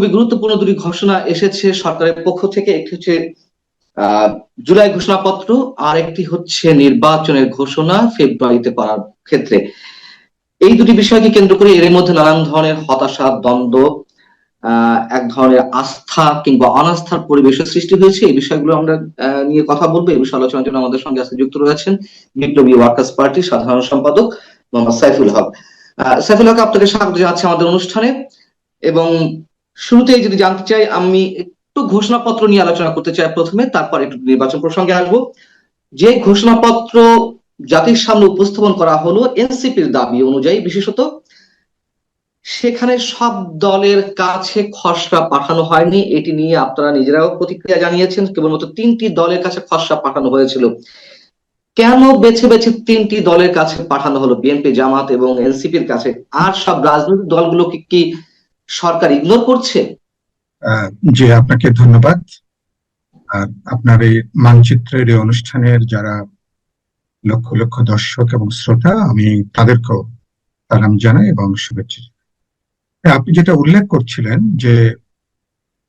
খুবই গুরুত্বপূর্ণ দুটি ঘোষণা এসেছে সরকারের পক্ষ থেকে। একটি হচ্ছে জুলাই ঘোষণাপত্র আর একটি হচ্ছে নির্বাচনের ঘোষণা ফেব্রুয়ারিতে করার ক্ষেত্রে। এই দুটি বিষয়কে কেন্দ্র করে এর মধ্যে নানান ধরনের হতাশা, দ্বন্দ্ব এক ধরনের আস্থা কিংবা অনাস্থার পরিবেশের সৃষ্টি হয়েছে। এই বিষয়গুলো আমরা নিয়ে কথা বলব। এই বিষয়ে আলোচনার জন্য আমাদের সঙ্গে আজকে যুক্ত রয়েছেন বিপ্লবী ওয়ার্কার্স পার্টির সাধারণ সম্পাদক মোহাম্মদ সাইফুল হক। সাইফুল হক আপনাকে স্বাগত জানাচ্ছি আমাদের অনুষ্ঠানে এবং শুরুতেই যদি জানতে চাই, আমি একটু ঘোষণাপত্র নিয়ে আলোচনা করতে চাই প্রথমে, তারপর একটু নির্বাচন প্রসঙ্গে আসব। যে ঘোষণাপত্র জাতির সামনে উপস্থাপন করা হলো এনসিপির দাবি অনুযায়ী বিশেষত, সেখানে সব দলের কাছে খসড়া পাঠানো হয়নি। এটি নিয়ে আপনারা নিজেরাও প্রতিক্রিয়া জানিয়েছেন, কেবলমাত্র তিনটি দলের কাছে খসড়া পাঠানো হয়েছিল। কেন বেছে বেছে তিনটি দলের কাছে পাঠানো হলো? বিএনপি, জামাত এবং এনসিপির কাছে। আর সব রাজনৈতিক দলগুলোকে কি সরকার ইগনোর করছে? জি, আপনাকে ধন্যবাদ। আর আপনার এই মানচিত্রের এই অনুষ্ঠানের যারা লক্ষ লক্ষ দর্শক এবং শ্রোতা, আমি তাদেরকেও সালাম জানাই এবং শুভেচ্ছা আপনি যেটা উল্লেখ করছিলেন যে,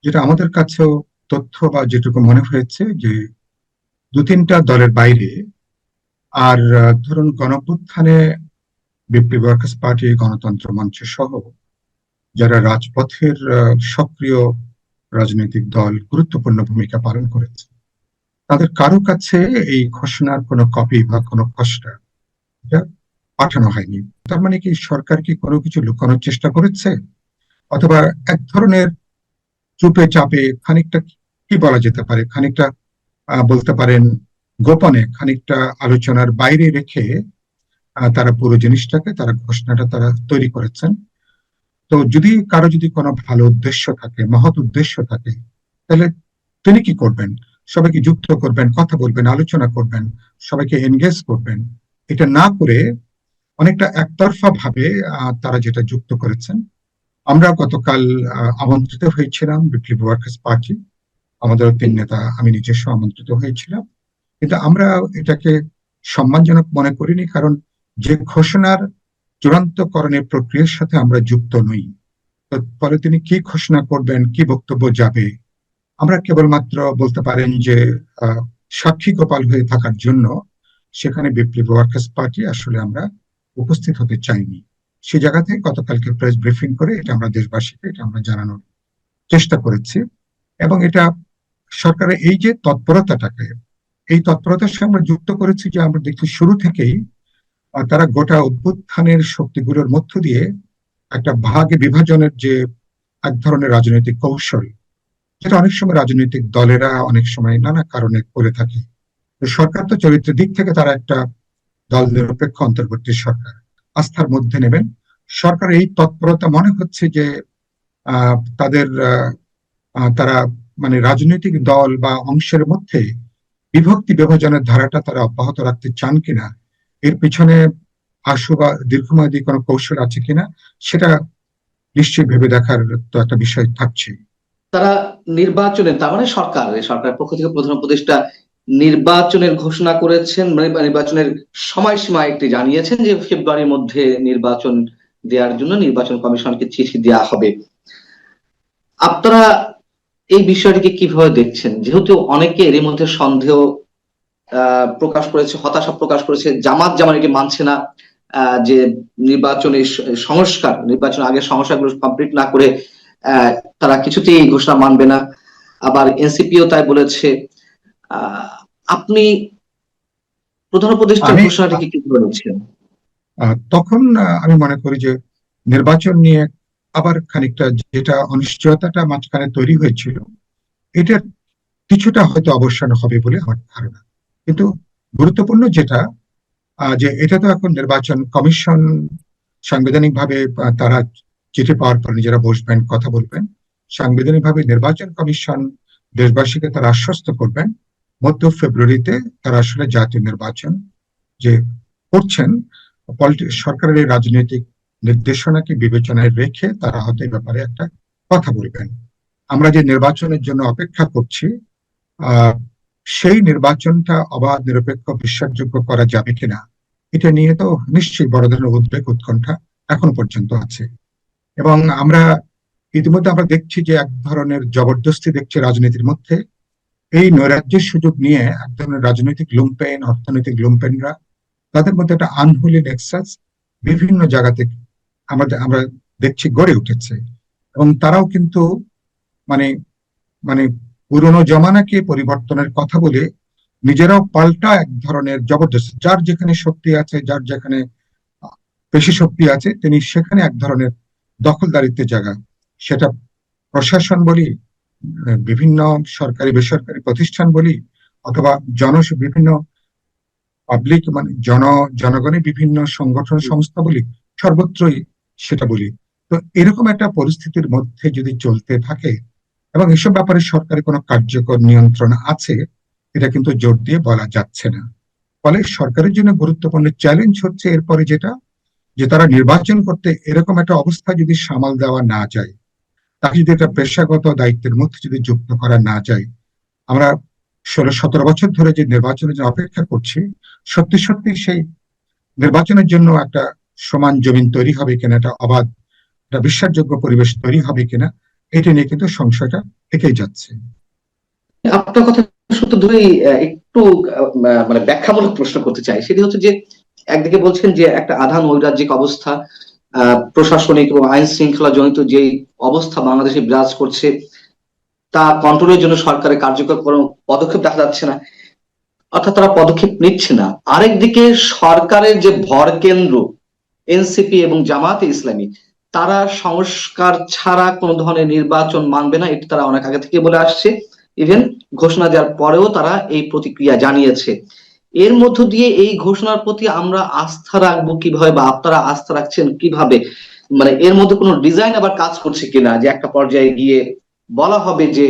যেটা আমাদের কাছেও তথ্য বা যেটুকু মনে হয়েছে যে, দু তিনটা দলের বাইরে আর, ধরুন গণঅভ্যুত্থানে বিপ্লবী ওয়ার্কার্স পার্টি, গণতন্ত্র মঞ্চ সহ যারা রাজপথের সক্রিয় রাজনৈতিক দল গুরুত্বপূর্ণ ভূমিকা পালন করেছে, তাদের কারও কাছে এই ঘোষণার কোনো কপি বা কোনো খসড়া পাঠানো হয়নি। তার মানে কি সরকার কি কোনো কিছু লুকানোর চেষ্টা করেছে? অথবা এক ধরনের চুপে চাপে খানিকটা কি বলা যেতে পারে? খানিকটা বলতে পারেন গোপনে খানিকটা আলোচনার বাইরে রেখে তারা পুরো জিনিসটাকে, তারা ঘোষণাটা তারা তৈরি করেছেন। তো যদি কারও যদি কোনো ভালো উদ্দেশ্য থাকে, মহৎ উদ্দেশ্য থাকে, তাহলে তিনি কি করবেন? সবাইকে যুক্ত করবেন, কথা বলবেন, আলোচনা করবেন, সবাইকে এনগেজ করবেন। এটা না করে অনেকটা একতরফা ভাবে তারা যেটা যুক্ত করেছেন। আমরা গতকাল আমন্ত্রিত হয়েছিলাম বিপ্লবী ওয়ার্কার্স পার্টি। আমাদের তিন নেতা, আমি নিজস্ব আমন্ত্রিত হয়েছিলাম। কিন্তু আমরা এটাকে সম্মানজনক মনে করিনি, কারণ যে ঘোষণার চূড়ান্তকরণের প্রক্রিয়ার সাথে আমরা যুক্ত নই। ফলে তিনি কি ঘোষণা করবেন, কি বক্তব্য যাবে? আমরা কেবলমাত্র বলতে পারেন যে সাক্ষী গোপাল হয়ে থাকার জন্য সেখানে বিপ্লবী ওয়ার্কার্স পার্টি আসলে আমরা উপস্থিত হতে চাইনি। সে জায়গা থেকে গতকালকে প্রেস ব্রিফিং করে এটা আমরা দেশবাসীকে, এটা আমরা জানানোর চেষ্টা করেছি। এবং এটা সরকারের এই যে তৎপরতাটাকে, এই তৎপরতার সঙ্গে আমরা যুক্ত করেছি যে আমরা দেখছি শুরু থেকেই তারা গোটা অভ্যুত্থানের শক্তিগুলোর মধ্য দিয়ে একটা ভাগে বিভাজনের যে এক ধরনের রাজনৈতিক কৌশল, যেটা অনেক সময় রাজনৈতিক দলেরা অনেক সময় নানা কারণে করে থাকে। সরকার তো চরিত্রের দিক থেকে তারা একটা দল নিরপেক্ষ অন্তর্বর্তী সরকার। আস্থার মধ্যে নেবেন। সরকার এই তৎপরতা মনে হচ্ছে যে তাদের তারা মানে রাজনৈতিক দল বা অংশের মধ্যে বিভক্তি বিভাজনের ধারাটা তারা অব্যাহত রাখতে চান কিনা এর পিছনে আশু বা দীর্ঘমেয়াদী কোনো কৌশল আছে কিনা, সেটা নিশ্চয়ই ভেবে দেখার তো একটা বিষয় থাকছে। তারা নির্বাচনের, তার মানে সরকার সরকারের পক্ষ থেকে প্রধান উপদেষ্টা নির্বাচনের ঘোষণা করেছেন মানে নির্বাচনের সময়সীমা একটি জানিয়েছেন যে ফেব্রুয়ারির মধ্যে নির্বাচন দেওয়ার জন্য নির্বাচন কমিশনকে চিঠি দেওয়া হবে। আপনারা এই বিষয়টিকে কীভাবে দেখছেন? যেহেতু অনেকে এর মধ্যে সন্দেহ প্রকাশ করেছে হতাশা প্রকাশ করেছে। জামাত যেমন এটি মানছে না। আহ, যে নির্বাচনের সংস্কার নির্বাচন আগে সংস্কারগুলো কমপ্লিট না করে তারা কিছুতেই এই ঘোষণা মানবে না। আবার এনসিপিও তাই বলেছে। আপনি প্রধান ঘোষণাটিকে কীভাবে নিচ্ছেন আহ, তখন আমি মনে করি যে নির্বাচন নিয়ে আবার খানিকটা যেটা অনিশ্চয়তাটা মাঝখানে তৈরি হয়েছিল এটার কিছুটা হয়তো অবসান হবে বলে আমার ধারণা। কিন্তু গুরুত্বপূর্ণ যেটা যে এটা তো এখন নির্বাচন কমিশন সাংবিধানিক ভাবে তারা চিঠি পাওয়ার পর নিজেরা বসবেন, কথা বলবেন। সাংবিধানিক ভাবে নির্বাচন কমিশন দেশবাসীকে তারা আশ্বস্ত করবেন, মধ্য ফেব্রুয়ারিতে তারা আসলে জাতীয় নির্বাচন যে করছেন সরকারের এই রাজনৈতিক নির্দেশনাকে বিবেচনায় রেখে তারা হয়তো ব্যাপারে একটা কথা বলবেন। আমরা যে নির্বাচনের জন্য অপেক্ষা করছি আহ সেই নির্বাচনটা অবাধ, নিরপেক্ষ, বিশ্বাসযোগ্য করা যাবে কিনা, এটা নিয়ে তো নিশ্চয়ই বড় ধরনের উদ্বেগ, উৎকণ্ঠা এখনও পর্যন্ত আছে। এবং আমরা ইতিমধ্যে আমরা দেখছি যে এক ধরনের জবরদস্তি দেখছি রাজনীতির মধ্যে। এই নৈরাজ্যের সুযোগ নিয়ে এক ধরনের রাজনৈতিক লুম্পেন, অর্থনৈতিক লুম্পেনরা তাদের মধ্যে একটা আনহোলি নেক্সাস বিভিন্ন জায়গা থেকে আমাদের, আমরা দেখছি গড়ে উঠেছে। এবং তারাও কিন্তু মানে মানে পুরনো জমানাকে পরিবর্তনের কথা বলে নিজেরাও পাল্টা এক ধরনের জবরদস্তি যার যেখানে শক্তি আছে যার যেখানে পেশি শক্তি আছে তিনি সেখানে এক ধরনের দখলদারিত্বের জায়গা। সেটা প্রশাসন বলি বিভিন্ন সরকারি বেসরকারি প্রতিষ্ঠান বলি অথবা জন বিভিন্ন পাবলিক মানে জন জনগণের বিভিন্ন সংগঠন সংস্থা বলি সর্বত্রই সেটা বলি। তো এরকম একটা পরিস্থিতির মধ্যে যদি চলতে থাকে এবং এসব ব্যাপারে সরকারের কোনো কার্যকর নিয়ন্ত্রণ আছে, এটা কিন্তু জোর দিয়ে বলা যাচ্ছে না। ফলে সরকারের জন্য গুরুত্বপূর্ণ চ্যালেঞ্জ হচ্ছে এরপরে যেটা, যে তারা নির্বাচন করতে এরকম একটা অবস্থা যদি সামাল দেওয়া না যায় তাকে যদি একটা পেশাগত দায়িত্বের মধ্যে যদি যুক্ত করা না যায়, আমরা ষোলো সতেরো বছর ধরে যে নির্বাচনের জন্য অপেক্ষা করছি, সত্যি সত্যি সেই নির্বাচনের জন্য একটা সমান জমিন তৈরি হবে কিনা, একটা অবাধ, একটা বিশ্বাসযোগ্য পরিবেশ তৈরি হবে কিনা এটা নিয়ে কিন্তু সংশয়টা থেকেই যাচ্ছে। আপনার কথা সত্য ধরেই একটু মানে ব্যাখ্যামূলক প্রশ্ন করতে চাই। সেটি হচ্ছে যে, একদিকে বলছেন যে একটা আধা নৈরাজ্যিক অবস্থা প্রশাসনিক এবং আইন শৃঙ্খলা জনিত যে অবস্থা বাংলাদেশে বিরাজ করছে, তা কন্ট্রোলের জন্য সরকারের কার্যকর কোনো পদক্ষেপ দেখা যাচ্ছে না। অর্থাৎ তারা পদক্ষেপ নিচ্ছে না। আরেকদিকে সরকারের যে ভর কেন্দ্র এনসিপি এবং জামাতে ইসলামী তারা সংস্কার ছাড়া কোনো ধরনের নির্বাচন মানবে না, এটা তারা অনেক আগে থেকে বলে আসছে। ইভেন ঘোষণা দেওয়ার পরেও তারা এই প্রতিক্রিয়া জানিয়েছে। এর মধ্য দিয়ে এই ঘোষণার প্রতি আমরা আস্থা রাখব কীভাবে বা আপনারা আস্থা রাখছেন কীভাবে? মানে এর মধ্যে কোনো ডিজাইন আবার কাজ করছে কিনা? যে একটা পর্যায়ে গিয়ে বলা হবে যে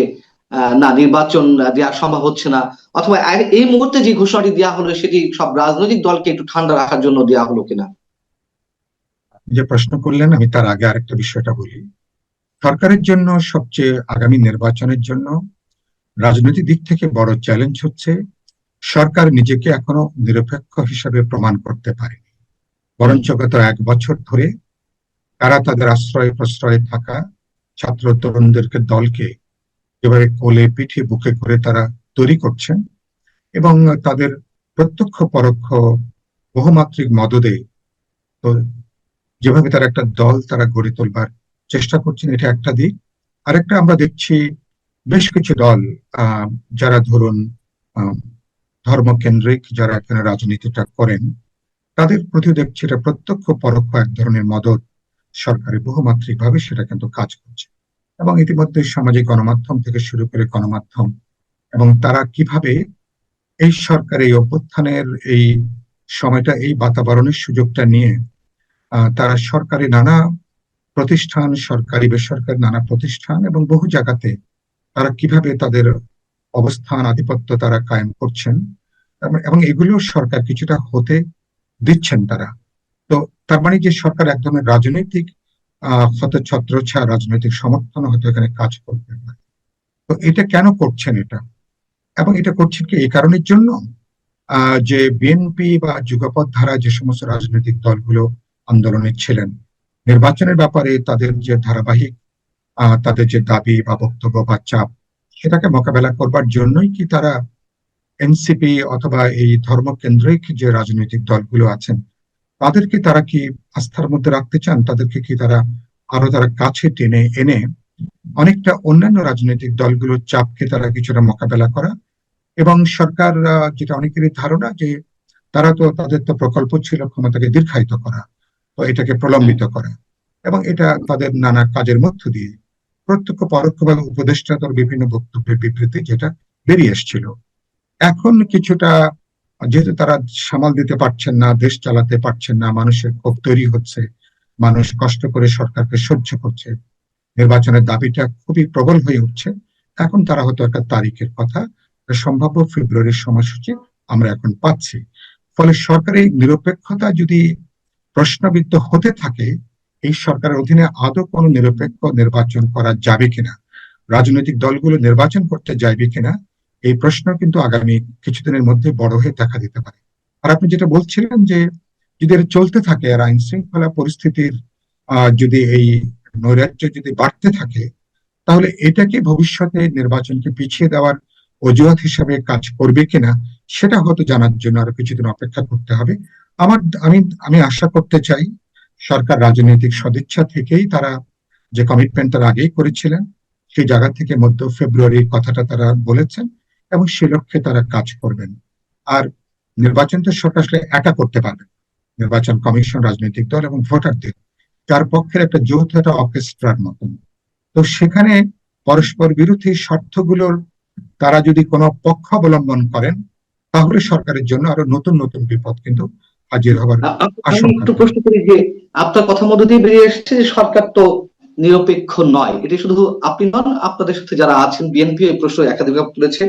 না, নির্বাচন দেওয়া সম্ভব হচ্ছে না। অথবা এই মুহূর্তে যে ঘোষণাটি দেওয়া হলো, সেটি সব রাজনৈতিক দলকে একটু ঠান্ডা রাখার জন্য দেওয়া হলো কিনা? যে প্রশ্ন করলেন, আমি তার আগে আরেকটা বিষয়টা বলি। সরকারের জন্য সবচেয়ে আগামী নির্বাচনের জন্য রাজনৈতিক দিক থেকে বড় চ্যালেঞ্জ হচ্ছে, সরকার নিজেকে এখনও নিরপেক্ষ হিসাবে প্রমাণ করতে পারেনি। বরঞ্চ গত এক বছর ধরে তারা তাদের আশ্রয় প্রশ্রয়ে থাকা ছাত্র তরুণদেরকে দলকে যেভাবে কোলে পিঠে বুকে করে তারা তৈরি করছেন এবং তাদের প্রত্যক্ষ পরোক্ষ বহুমাত্রিক মদদে যেভাবে তারা একটা দল তারা গড়ে তোলবার চেষ্টা করছেন, এটা একটা দিক। আরেকটা আমরা দেখছি বেশ কিছু দল যারা ধরুন ধর্মকেন্দ্রিক যারা এখানে রাজনীতিটা করেন, তাদের প্রতি দেখছি এটা প্রত্যক্ষ পরোক্ষ এক ধরনের মদত সরকারের বহুমাত্রিক ভাবে সেটা কিন্তু কাজ করছে। এবং ইতিমধ্যে সামাজিক গণমাধ্যম থেকে শুরু করে গণমাধ্যম এবং তারা কীভাবে এই সরকার, এই অভ্যুত্থানের এই সময়টা, এই বাতাবরণের সুযোগটা নিয়ে তারা সরকারি নানা প্রতিষ্ঠান, সরকারি, বেসরকারি নানা প্রতিষ্ঠান এবং বহু জায়গাতে তারা কীভাবে তাদের অবস্থান, আধিপত্য তারা কায়েম করছেন এবং- এগুলো সরকার কিছুটা হতে দিচ্ছেন তারা। তো তার মানে যে সরকার এক ধরনের রাজনৈতিক হয়তো রাজনৈতিক সমর্থন হয়তো এখানে কাজ করতে পারে। তো এটা কেন করছেন এটা? এবং এটা করছেন কি এই কারণের জন্য? যে বিএনপি বা যুগপৎ ধারা যে সমস্ত রাজনৈতিক দলগুলো আন্দোলনে ছিলেন। নির্বাচনের ব্যাপারে তাদের যে ধারাবাহিক তাদের যে দাবি বা বক্তব্য বা চাপ, সেটাকে মোকাবেলা করবার জন্যই কি তারা এনসিপি অথবা এই ধর্মকেন্দ্রিক যে রাজনৈতিক দলগুলো আছেন, তাদেরকে তারা কি আস্থার মধ্যে রাখতে চান? তাদেরকে কি তারা আরও তারা কাছে টেনে এনে অনেকটা অন্যান্য রাজনৈতিক দলগুলোর চাপকে তারা কিছুটা মোকাবেলা করা? এবং সরকার যেটা অনেকেরই ধারণা যে তারা তো, তাদের তো প্রকল্প ছিল ক্ষমতাকে দীর্ঘায়িত করা। এটাকে প্রলম্বিত করা। এবং এটা তাদের নানা কাজের মধ্য দিয়ে প্রত্যক্ষ পরোক্ষভাবে উপদেষ্টাদের বিভিন্ন বক্তব্যের বিবৃতি যেটা বেরিয়ে এসেছিল। এখন কিছুটা, যেহেতু তারা সামাল দিতে পারছেন না, দেশ চালাতে পারছেন না, মানুষের ক্ষোভ তৈরি হচ্ছে, মানুষ কষ্ট করে সরকারকে সহ্য করছে, নির্বাচনের দাবিটা খুবই প্রবল হয়ে উঠছে, এখন তারা হয়তো একটা তারিখের কথা সম্ভাব্য ফেব্রুয়ারির সময়সূচি আমরা এখন পাচ্ছি। ফলে সরকারি নিরপেক্ষতা যদি প্রশ্নবিদ্ধ হতে থাকে, এই সরকারের অধীনে আদৌ কোনো নিরপেক্ষ নির্বাচন করা যাবে কিনা, রাজনৈতিক দলগুলো নির্বাচন করতে যাইবে কিনা, এই প্রশ্ন কিন্তু আগামী কিছুদিনের মধ্যে বড় হয়ে দেখা দিতে পারে। আর আপনি যেটা বলছিলেন যে, যদি চলতে থাকে আর আইন শৃঙ্খলা পরিস্থিতির যদি এই নৈরাজ্য যদি বাড়তে থাকে, তাহলে এটাকে ভবিষ্যতে নির্বাচনকে পিছিয়ে দেওয়ার অজুহাত হিসাবে কাজ করবে কিনা, সেটা হয়তো জানার জন্য আরও কিছুদিন অপেক্ষা করতে হবে। আমার, আমি আমি আশা করতে চাই সরকার রাজনৈতিক সদিচ্ছা থেকেই তারা যে কমিটমেন্ট তারা আগেই করেছিলেন, সেই জায়গা থেকে মধ্য ফেব্রুয়ারির কথাটা তারা বলেছেন এবং সে লক্ষ্যে তারা কাজ করবেন। আর নির্বাচন তো সরকার আসলে একা করতে পারবে নির্বাচন কমিশন, রাজনৈতিক দল এবং ভোটারদের তার পক্ষের একটা যৌথ একটা অর্কেস্ট্রার মতন। তো সেখানে পরস্পর বিরোধী স্বার্থগুলোর তারা যদি কোনো পক্ষ অবলম্বন করেন, তাহলে সরকারের জন্য আরও নতুন নতুন বিপদ কিন্তু হাজির হবার একটু প্রশ্ন করি যে আপনার কথা মধ্য দিয়ে বেরিয়ে এসেছে যে সরকার তো নিরপেক্ষ নয়। এটি শুধু আপনি নন আপনাদের সাথে যারা আছেন বিএনপি এই প্রশ্ন একাধিকবার তুলেছে।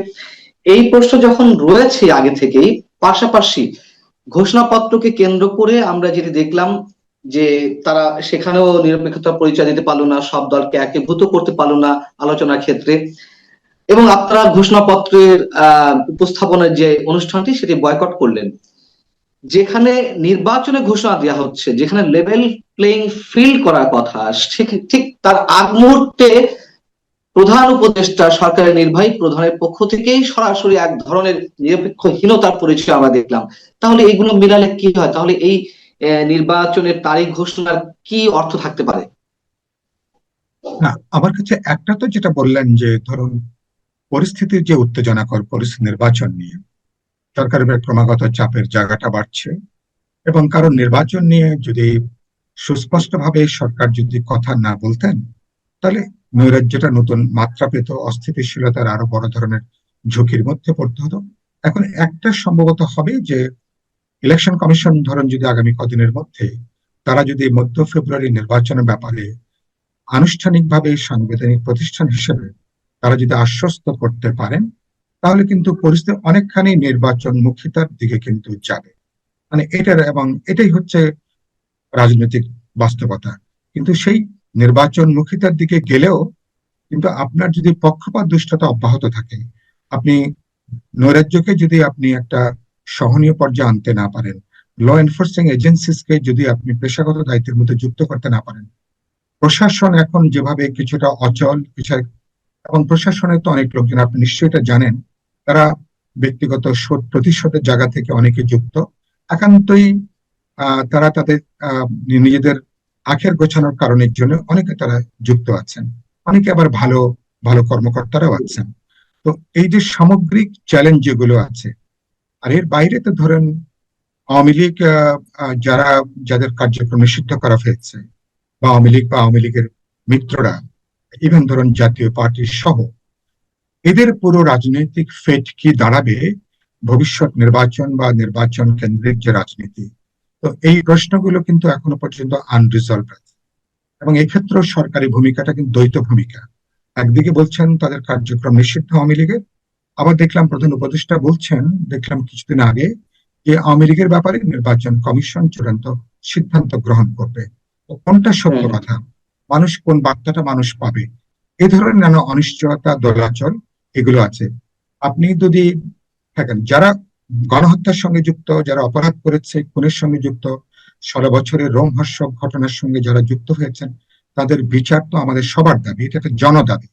এই প্রশ্ন যখন রয়েছে আগে থেকেই পাশাপাশি ঘোষণাপত্রকে কেন্দ্র করে আমরা যেটি দেখলাম যে তারা সেখানেও নিরপেক্ষতার পরিচয় দিতে পারল না সব দলকে একীভূত করতে পারল না আলোচনার ক্ষেত্রে। এবং আপনারা ঘোষণাপত্রের আহ উপস্থাপনের যে অনুষ্ঠানটি সেটি বয়কট করলেন। যেখানে নির্বাচনে ঘোষণা দেওয়া হচ্ছে, যেখানে লেভেল প্লেইং ফিল্ড করার কথা ঠিক তার আগ মুহূর্তে প্রধান উপদেষ্টা, সরকারের নির্বাহী প্রধানের পক্ষ থেকেই সরাসরি এক ধরনের নিরপেক্ষহীনতার পরিচয় আমরা দেখলাম। তাহলে এগুলো মিলালে কি হয়? তাহলে এই নির্বাচনের তারিখ ঘোষণার কি অর্থ থাকতে পারে? না, আমার কাছে একটা তো যেটা বললেন যে, ধরুন, পরিস্থিতির যে উত্তেজনাকর পরিস্থিতি নির্বাচন নিয়ে সরকারের ক্রমাগত চাপের জায়গাটা বাড়ছে এবং কারণ নির্বাচন নিয়ে যদি সুস্পষ্টভাবে সরকার যদি কথা না বলতেন, তাহলে নৈরাজ্যটা নতুন মাত্রা পেত, অস্থিতিশীলতার আরও বড় ধরনের ঝুঁকির মধ্যে পড়তে হতো। এখন একটা সম্ভবত হবে যে ইলেকশন কমিশন ধরুন যদি আগামী কদিনের মধ্যে তারা যদি মধ্য ফেব্রুয়ারি নির্বাচনের ব্যাপারে আনুষ্ঠানিকভাবে সাংবিধানিক প্রতিষ্ঠান হিসেবে তারা যদি আশ্বস্ত করতে পারেন তাহলে কিন্তু পরিস্থিতি অনেকখানি নির্বাচন মুখিতার দিকে কিন্তু যাবে। মানে এটার এবং এটাই হচ্ছে রাজনৈতিক বাস্তবতা। কিন্তু সেই নির্বাচন মুখিতার দিকে গেলেও কিন্তু আপনার যদি পক্ষপাত দুষ্টতা অব্যাহত থাকে, আপনি নৈরাজ্যকে যদি আপনি একটা সহনীয় পর্যায়ে আনতে না পারেন ল এনফোর্সিং এজেন্সিসকে যদি আপনি পেশাগত দায়িত্বের মধ্যে যুক্ত করতে না পারেন, প্রশাসন এখন যেভাবে কিছুটা অচল, কিছু এবং প্রশাসনের তো অনেক লোকজন, আপনি নিশ্চয়ই এটা জানেন তারা ব্যক্তিগত শোধ প্রতিশোধের জায়গা থেকে অনেকে যুক্ত। একান্তই তারা তাদের নিজেদের আখের গোছানোর কারণের জন্য অনেকে তারা যুক্ত আছেন। অনেকে আবার ভালো ভালো কর্মকর্তারাও আছেন। তো এই যে সামগ্রিক চ্যালেঞ্জ যেগুলো আছে, আর এর বাইরে তো ধরেন আওয়ামী লীগ যারা, যাদের কার্যক্রম নিষিদ্ধ করা হয়েছে, বা আওয়ামী লীগ বা আওয়ামী লীগের মিত্ররা ইভেন ধরুন জাতীয় পার্টি সহ এদের পুরো রাজনৈতিক ফেট কি দাঁড়াবে? ভবিষ্যৎ নির্বাচন বা নির্বাচন কেন্দ্রিক যে রাজনীতি। তো এই প্রশ্নগুলো কিন্তু এখনও পর্যন্ত আনরিজলভ আছে। এবং এক্ষেত্রে সরকারি ভূমিকাটা কিন্তু দ্বৈত ভূমিকা। একদিকে বলছেন তাদের কার্যক্রম নিষিদ্ধ আওয়ামী লীগের। আবার দেখলাম প্রধান উপদেষ্টা বলছেন দেখলাম কিছুদিন আগে যে আওয়ামী লীগের ব্যাপারে নির্বাচন কমিশন চূড়ান্ত সিদ্ধান্ত গ্রহণ করবে। তো কোনটা সত্য কথা? মানুষ কোন বার্তাটা মানুষ পাবে? এ ধরনের নানা অনিশ্চয়তা দোলাচল এগুলো আছে। আপনি যদি থাকেন, যারা গণহত্যার সঙ্গে যুক্ত, যারা অপরাধ করেছে, খুনের সঙ্গে যুক্ত, ষোলো বছরের রোমহর্ষক ঘটনার সঙ্গে যারা যুক্ত হয়েছেন, তাদের বিচার তো আমাদের সবার দাবি, এটা একটা জনদাবি।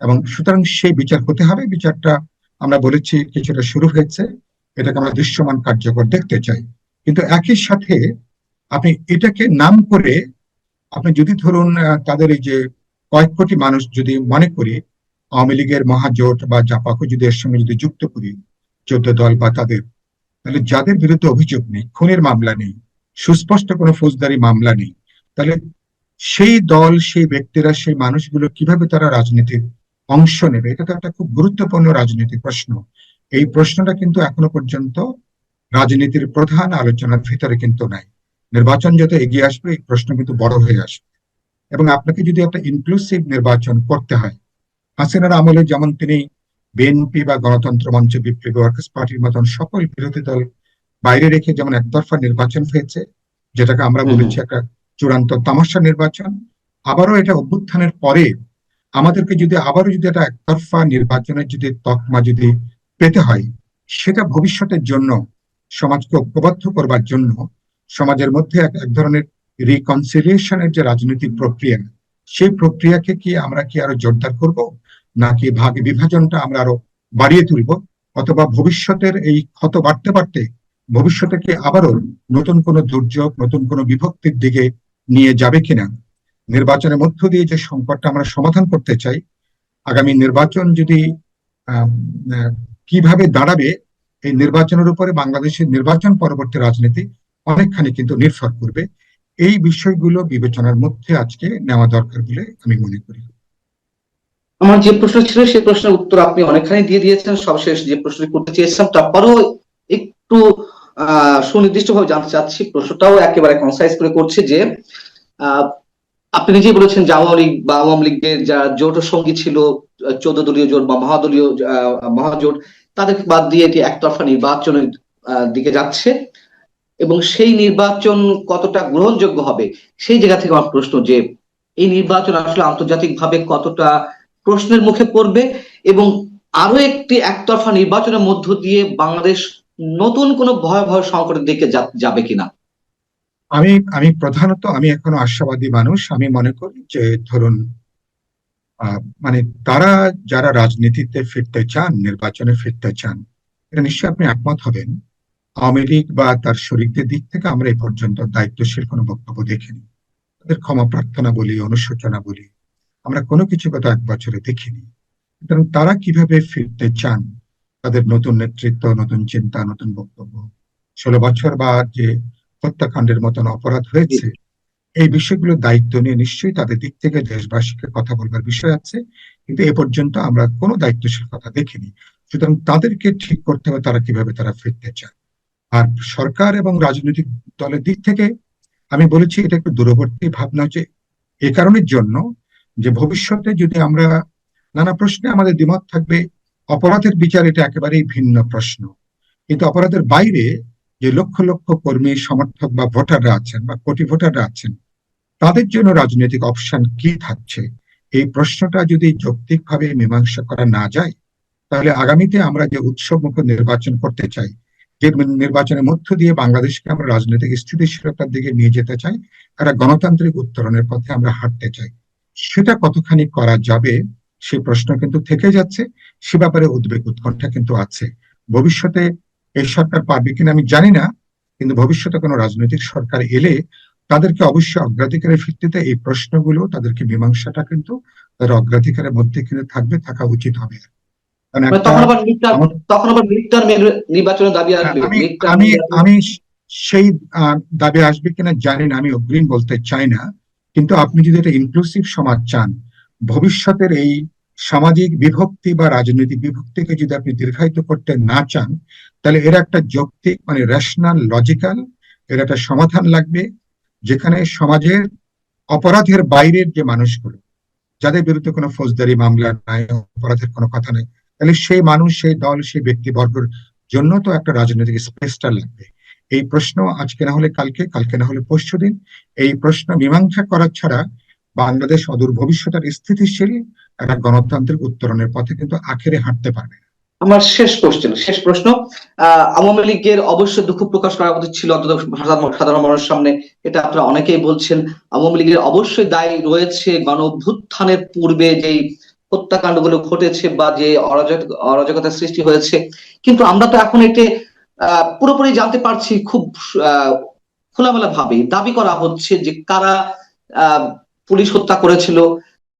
এবং সুতরাং সেই বিচার হতে হবে, বিচারটা আমরা বলেছি কিছুটা শুরু হয়েছে, এটাকে আমরা দৃশ্যমান কার্যকর দেখতে চাই। কিন্তু একই সাথে আপনি এটাকে নাম করে, আপনি যদি ধরুন তাদের এই যে কয়েক কোটি মানুষ যদি মনে করি আওয়ামী লীগের মহাজোট বা জাপাকে যদি এর সঙ্গে যদি যুক্ত করি, চোদ্দ দল বা তাদের, তাহলে যাদের বিরুদ্ধে অভিযোগ নেই, খুনের মামলা নেই, সুস্পষ্ট কোনো ফৌজদারি মামলা নেই, তাহলে সেই দল, সেই ব্যক্তিরা, সেই মানুষগুলো কীভাবে তারা রাজনীতির অংশ নেবে? এটা তো একটা খুব গুরুত্বপূর্ণ রাজনৈতিক প্রশ্ন। এই প্রশ্নটা কিন্তু এখনও পর্যন্ত রাজনীতির প্রধান আলোচনার ভিতরে কিন্তু নাই। নির্বাচন যত এগিয়ে আসবে, এই প্রশ্ন কিন্তু বড় হয়ে আসবে। এবং আপনাকে যদি একটা ইনক্লুসিভ নির্বাচন করতে হয় হাসিনার আমলে যেমন তিনি বিএনপি বা গণতন্ত্র মঞ্চ বিপ্লবী ওয়ার্কার্স পার্টির মতন সকল বিরোধী দল বাইরে রেখে যেমন একতরফা নির্বাচন হয়েছে যেটাকে আমরা বলেছি একটা চূড়ান্ত তামাশা নির্বাচন আবারও এটা অভ্যুত্থানের পরে আমাদেরকে যদি আবারও যদি একটা একতরফা নির্বাচনের যদি তকমা যদি পেতে হয় সেটা ভবিষ্যতের জন্য সমাজকে ঐক্যবদ্ধ করবার জন্য সমাজের মধ্যে এক এক ধরনের রিকনসিলিয়েশনের যে রাজনৈতিক প্রক্রিয়া সেই প্রক্রিয়াকে কি আমরা কি আরও জোরদার করব? নাকি ভাগ বিভাজনটা আমরা আরও বাড়িয়ে তুলব? অথবা ভবিষ্যতের এই ক্ষত বাড়তে বাড়তে ভবিষ্যতে কি আবারও নতুন কোনো দুর্যোগ, নতুন কোনো বিভক্তির দিকে নিয়ে যাবে কিনা? নির্বাচনের মধ্য দিয়ে যে সংকটটা আমরা সমাধান করতে চাই, আগামী নির্বাচন যদি কীভাবে দাঁড়াবে, এই নির্বাচনের উপরে বাংলাদেশের নির্বাচন পরবর্তী রাজনীতি অনেকখানি কিন্তু নির্ভর করবে। এই বিষয়গুলো বিবেচনার মধ্যে আজকে নেওয়া দরকার বলে আমি মনে করি। আমার যে প্রশ্ন ছিল, সেই প্রশ্নের উত্তর আপনি অনেকখানি দিয়ে দিয়েছেন। সবশেষ যে প্রশ্নটি করতে চেয়েছিলাম, তারপরেও একটু সুনির্দিষ্টভাবে জানতে চাচ্ছি। প্রশ্নটাও একেবারে কনসাইজ করে করছে যে আপনি নিজেই বলেছেন যে আওয়ামী লীগ বা আওয়ামী লীগের যারা জোট সঙ্গী ছিল, চোদ্দ দলীয় জোট বা মহাদলীয় মহাজোট তাদেরকে বাদ দিয়ে এটি একতরফা নির্বাচনের দিকে যাচ্ছে। এবং সেই নির্বাচন কতটা গ্রহণযোগ্য হবে, সেই জায়গা থেকে আমার প্রশ্ন যে এই নির্বাচন আসলে আন্তর্জাতিকভাবে কতটা প্রশ্নের মুখে পড়বে এবং আরও একটি একতরফা নির্বাচনের মধ্য দিয়ে বাংলাদেশ নতুন কোনো ভয়াবহ সংকটের দিকে যাবে কিনা? আমি আমি প্রধানত, আমি এখনও আশাবাদী মানুষ। আমি মনে করি যে ধরুন মানে তারা যারা রাজনীতিতে ফিরতে চান, নির্বাচনে ফিরতে চান এটা নিশ্চয়ই আপনি একমত হবেন। আওয়ামী লীগ বা তার শরিকদের দিক থেকে আমরা এ পর্যন্ত দায়িত্বশীল কোনো বক্তব্য দেখিনি। তাদের ক্ষমা প্রার্থনা বলি, অনুশোচনা বলি, আমরা কোনো কিছু গত এক বছরে দেখিনি। সুতরাং তারা কীভাবে ফিরতে চান? তাদের নতুন নেতৃত্ব, নতুন চিন্তা, নতুন বক্তব্য। ষোলো বছর বা যে হত্যাকাণ্ডের মতন অপরাধ হয়েছে, এই বিষয়গুলো দায়িত্ব নিয়ে নিশ্চয়ই তাদের দিক থেকে দেশবাসীকে কথা বলবার বিষয় আছে, কিন্তু এ পর্যন্ত আমরা কোনো দায়িত্বশীল কথা দেখিনি। সুতরাং তাদেরকে ঠিক করতে হবে তারা কীভাবে তারা ফিরতে চায় আর সরকার এবং রাজনৈতিক দলের দিক থেকে আমি বলেছি, এটা একটু দূরবর্তী ভাবনা হচ্ছে এ কারণের জন্য যে ভবিষ্যতে যদি আমরা নানা প্রশ্নে আমাদের দ্বিমত থাকবে, অপরাধের বিচার এটা একেবারেই ভিন্ন প্রশ্ন। কিন্তু অপরাধের বাইরে যে লক্ষ লক্ষ কর্মী, সমর্থক বা ভোটাররা আছেন বা কোটি ভোটাররা আছেন, তাদের জন্য রাজনৈতিক অপশন কি থাকছে? এই প্রশ্নটা যদি যৌক্তিকভাবে মীমাংসা করা না যায়, তাহলে আগামীতে আমরা যে উৎসবমুখ নির্বাচন করতে চাই নির্বাচনের মধ্য দিয়ে বাংলাদেশকে আমরা রাজনৈতিক স্থিতিশীলতার দিকে নিয়ে যেতে চাই একটা গণতান্ত্রিক উত্তরণের পথে আমরা হাঁটতে চাই। সেটা কতখানি করা যাবে সেই প্রশ্ন কিন্তু থেকে যাচ্ছে, সে ব্যাপারে উদ্বেগ উৎকণ্ঠা কিন্তু আছে। ভবিষ্যতে এই সরকার পারবে কিনা আমি জানি না, কিন্তু ভবিষ্যতে কোনো রাজনৈতিক সরকার এলে তাদেরকে অবশ্যই অগ্রাধিকারের ভিত্তিতে এই প্রশ্নগুলো, তাদেরকে মীমাংসাটা কিন্তু তাদের অগ্রাধিকারের মধ্যে কিন্তু থাকবে, থাকা উচিত হবে। তখন আবার মিড টার্ম আমার- তখন আবার নির্বাচনের দাবি আসবে। আমি সেই দাবি আসবে কিনা জানি না আমি অগ্রিম বলতে চাই না। কিন্তু আপনি যদি একটা ইনক্লুসিভ সমাজ চান ভবিষ্যতের এই সামাজিক বিভক্তি বা রাজনৈতিক বিভক্তিকে যদি আপনি দীর্ঘায়িত করতে না চান তাহলে এর একটা যৌক্তিক মানে রেশনাল লজিক্যাল এর একটা সমাধান লাগবে যেখানে সমাজের অপরাধের বাইরের যে মানুষগুলো যাদের বিরুদ্ধে কোনো ফৌজদারি মামলা নাই অপরাধের কোনো কথা নেই তাহলে সেই মানুষ সেই দল সেই ব্যক্তিবর্গের জন্য তো একটা রাজনৈতিক স্পেসটা লাগবে। এই প্রশ্ন আজকে না হলে কালকে কালকে না হলে পরশু দিন। এই প্রশ্ন মীমাংসা করা ছাড়া বাংলাদেশ অদূর ভবিষ্যতের স্থিতিশীল একটা গণতান্ত্রিক উত্তরণের পথে কিন্তু আখেরে হাঁটতে পারবে না। আমার শেষ কোশ্চেন শেষ প্রশ্ন। আহ, আওয়ামী লীগের অবশ্যই দুঃখ প্রকাশ করা উচিত ছিল অন্তত সাধারণ মানুষের সামনে এটা আপনারা অনেকেই বলছেন। আওয়ামী লীগের অবশ্যই দায় রয়েছে গণ অভ্যুত্থানের পূর্বে যেই হত্যাকাণ্ডগুলো ঘটেছে বা যে অরাজক অরাজকতার সৃষ্টি হয়েছে। কিন্তু আমরা তো এখন এতে পুরোপুরি জানতে পারছি খুব খোলামেলা ভাবে দাবি করা হচ্ছে যে কারা পুলিশ হত্যা করেছিল